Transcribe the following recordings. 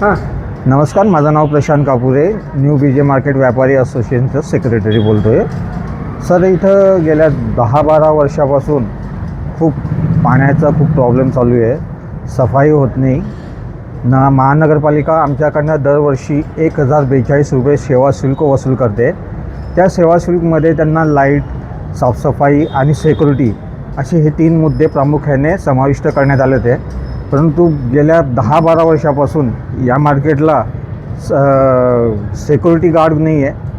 हां. नमस्कार माझं नाव Prashant Kapure. New B J market व्यापारी असोसिएशनचं सेक्रेटरी बोलतो आहे सर इथं गेल्या दहा बारा वर्षापासून खूप पाण्याचा खूप प्रॉब्लेम चालू आहे. सफाई होत नाही. ना महानगरपालिका आमच्याकडनं दरवर्षी एक हजार बेचाळीस रुपये सेवा शुल्क वसूल करते. त्या सेवा शुल्कमध्ये त्यांना लाइट साफसफाई आणि सेक्युरिटी असे हे तीन मुद्दे प्रामुख्याने समाविष्ट करण्यात आले होते परंतु गेल्या दहा बारा वर्षापासून या मार्केटला सेक्युरिटी गार्ड नाही आहे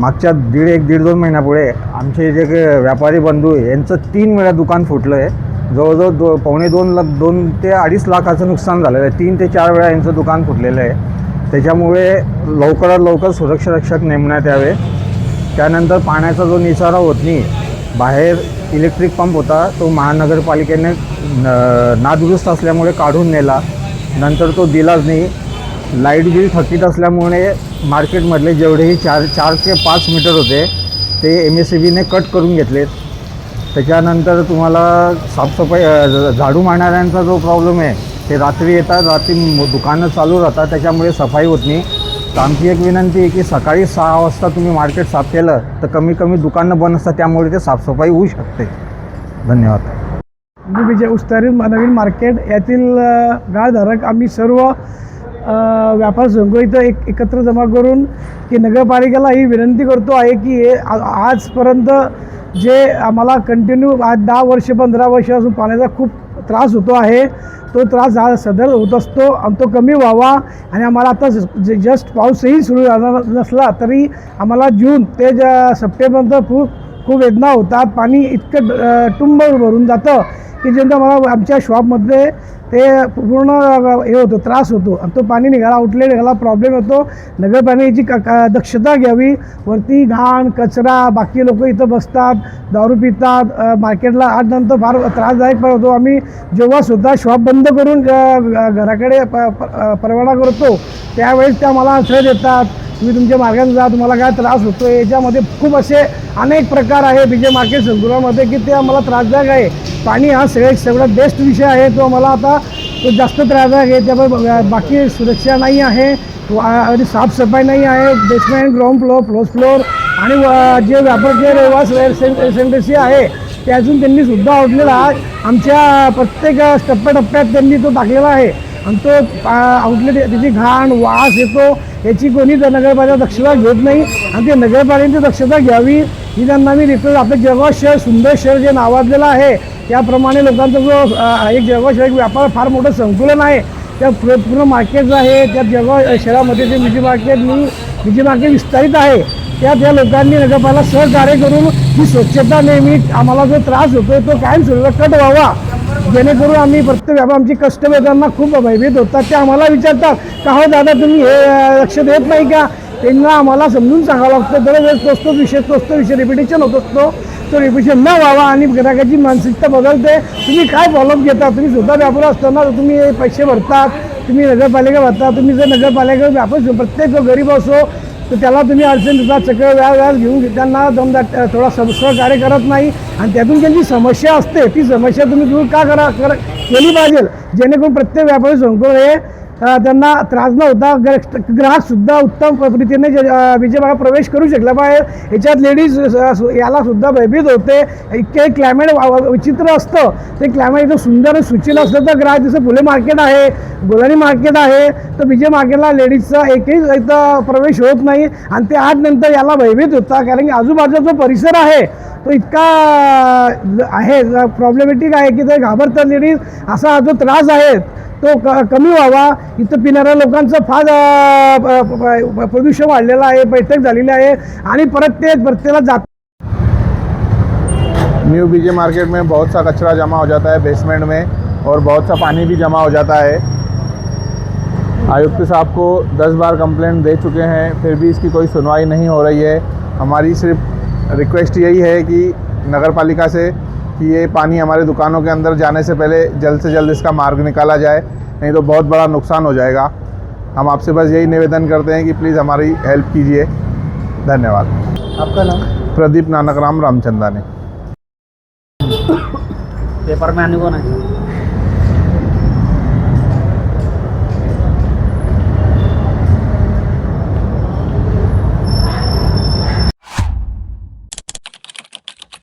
मागच्या दीड एक दीड दोन महिन्यापुढे आमचे जे काही व्यापारी बंधू आहे यांचं तीन वेळा दुकान फुटलं आहे जवळजवळ दो पावणे दोन लाख दोन ते अडीच लाखाचं नुकसान झालेलं आहे. तीन ते चार वेळा यांचं दुकान फुटलेलं आहे. त्याच्यामुळे लवकरात लवकर सुरक्षा रक्षक नेमण्यात यावे. त्यानंतर पाण्याचा जो निचारा होत नाही बाहेर इलेक्ट्रिक पंप होता तो महानगरपालिकेने न- नादुरुस्त असल्यामुळे काढून नेला. नंतर तो दिलाच नाही. लाइट बिल थकीत असल्यामुळे मार्केटमधले जेवढेही चार चार ते पाच मीटर होते ते एम एस सी बीने कट करून घेतलेत. त्याच्यानंतर तुम्हाला साफसफाई झाडू मारणाऱ्यांचा जो प्रॉब्लेम आहे ते रात्री येतात रात्री दुकानं चालू राहतात त्याच्यामुळे सफाई होत नाही. तर आमची एक विनंती आहे की सकाळी सहा वाजता तुम्ही मार्केट साफ केलं तर कमी कमी दुकानं बंद असतात त्यामुळे ते साफसफाई होऊ शकते. धन्यवाद. मी विजय उस्तारी नवीन मार्केट यातील गाळधारक आम्ही सर्व व्यापार संघ इथं एक एकत्र जमा करून की नगरपालिकेला ही विनंती करतो आहे की हे आजपर्यंत जे आम्हाला कंटिन्यू आज दहा वर्ष पंधरा वर्षापासून पाण्याचा खूप त्रास होतो आहे तो त्रास हा सदर होत असतो आणि तो कमी व्हावा. आणि आम्हाला आता जे जस्ट पाऊसही सुरू झाला नसला तरी आम्हाला जून ते ज सप्टेंबरनंतर खूप खूप वेदना होतात. पाणी इतकं टुंब भरून जातं. की जेव्हा मला आमच्या शॉपमध्ये ते पूर्ण हे होतो त्रास होतो. आणि तो पाणी निघाला आउटलेट निघाला प्रॉब्लेम होतो नगरपालिकेची क दक्षता घ्यावी. वरती घाण कचरा बाकी लोक इथं बसतात दारू पितात मार्केटला आठ नंतर फार त्रासदायक पण होतो. आम्ही जेव्हा स्वतः शॉप बंद करून घराकडे प परवाना करतो त्यावेळेस त्या मला आश्रय देतात. तुम्ही तुमच्या मार्गाने जा तुम्हाला काय त्रास होतो याच्यामध्ये खूप असे अनेक प्रकार आहे विजय मार्केट संकुलामध्ये की ते आम्हाला त्रासदायक आहे. पाणी हा सगळ्यात सगळ्यात बेस्ट विषय आहे तो आम्हाला आता तो जास्त त्रासदायक आहे. त्यामुळे बाकी सुरक्षा नाही आहे वा- आणि साफसफाई नाही आहे basement ground floor floor floor आणि व- जे रहिवास सेंटरशी आहे ते अजून त्यांनी सुद्धा आउटलेला आमच्या प्रत्येक टप्प्याटप्प्यात त्यांनी तो टाकलेला आहे. आणि तो आउटलेट त्याची घाण वास येतो याची कोणी नगरपालिका दक्षता घेत नाही. आणि ते नगरपालिकेची दक्षता घ्यावी ही त्यांना मी रिक्वेस्ट आपलं जळगाव शहर सुंदर शहर जे नावाजलेलं आहे त्याप्रमाणे लोकांचा जो एक जळगाव शहर एक व्यापार फार मोठं संकुलन आहे. त्या पूर्ण मार्केट जो आहे त्या जळगाव शहरामध्ये जे मिजी मार्केट मी मिजी मार्केट विस्तारित आहे त्या त्या लोकांनी नगरपालिका सहकार्य करून ही स्वच्छता नेहमी आम्हाला जो त्रास होतोय तो कायम स्वरूपात कट व्हावा. जेणेकरून आम्ही प्रत्येक व्यापार आमची त्यांना खूप भयभीत होतात. ते आम्हाला विचारतात का हो दादा तुम्ही हे लक्ष देत नाही का? त्यांना आम्हाला समजून सांगावं लागतं. दरवेळेस तोच तो विषय तोच तो विषय रिपिटेशन होत असतो. तो रिपिटेशन न व्हावा आणि ग्राहकाची मानसिकता बदलते. तुम्ही काय फॉलोअप घेता? तुम्ही स्वतः व्यापार असताना तुम्ही पैसे भरतात तुम्ही नगरपालिका भरता तुम्ही जर नगरपालिका व्यापार प्रत्येक गरीब असो तर त्याला तुम्ही अडचण देतात सगळं व्याज व्याज घेऊन त्यांना समजा थोडा सम सहकार्य करत नाही. आणि त्यातून त्यांची समस्या असते. ती समस्या तुम्ही दूर का करा कर केली पाहिजे? जेणेकरून प्रत्येक व्यापारी संकुल हे त्यांना त्रास न होता ग्र- ग्राहकसुद्धा उत्तम पद्धतीने विजयभागात प्रवेश करू शकला पाहिजे याच्यात लेडीज यालासुद्धा भयभीत होते. इतके क्लायमेट विचित्र असतं. ते क्लायमेट एकदम सुंदर आणि सुशील असलं तर ग्राहक जसं फुले मार्केट आहे गोलानी मार्केट आहे तर विजय मार्केटला लेडीजचा एकही इथं प्रवेश होत नाही. आणि ते आठ नंतर याला भयभीत होता. कारण की आजूबाजूचा जो परिसर आहे तो इतका आहे प्रॉब्लेमॅटिक आहे की ते घाबरतात लेडीज असा जो त्रास आहे तो कमी व्हावा. इथं पिणाऱ्या लोकांचं फार प्रदूषण वाढलेलं बैठक झालेली आहे आणि परत न्यू बीजे मार्केट में बहुत सा कचरा जमा हो जाता है बेसमेंट में और बहुत सा पानी भी जमा हो जाता है। आयुक्त साहब को 10 बार कंप्लेंट दे चुके हैं, फिर भी इसकी कोई सुनवाई नहीं हो रही है। हमारी सिर्फ़ रिक्वेस्ट यही है कि नगर पालिका से कि ये पानी हमारे दुकानों के अंदर जाने से पहले जल्द से जल्द इसका मार्ग निकाला जाए नहीं तो बहुत बड़ा नुकसान हो जाएगा। हम आपसे बस यही निवेदन करते हैं कि प्लीज़ हमारी हेल्प कीजिए। धन्यवाद। आपका नाम? प्रदीप नानक राम रामचंदानी। पेपर में आने को ना